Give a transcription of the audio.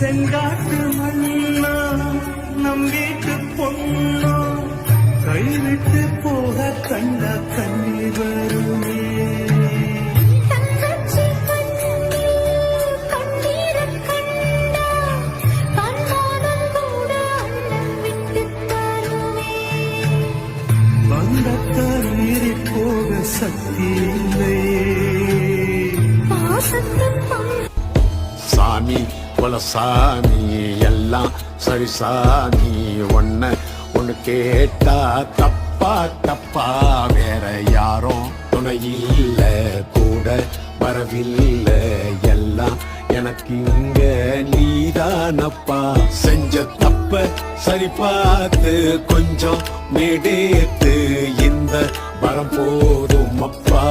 செங்காட்டு மண்ணா நம் வீட்டு பொண்ணா. கைவிட்டு போக கண்ட கண்ணீர் வருமே போக சக்தி இல்லையே. பாசத்தின் போல சாமி எல்லாம் சரி சாமி. ஒன்ன ஒன்னு கேட்டா தப்பா தப்பா. வேற யாரும் துணை இல்ல கூட வரவில்லை. எல்லாம் எனக்கு இங்க நீதானப்பா. செஞ்ச தப்ப சரி பார்த்து கொஞ்சம் மேடேத்து. இந்த வரம் போதும் அப்பா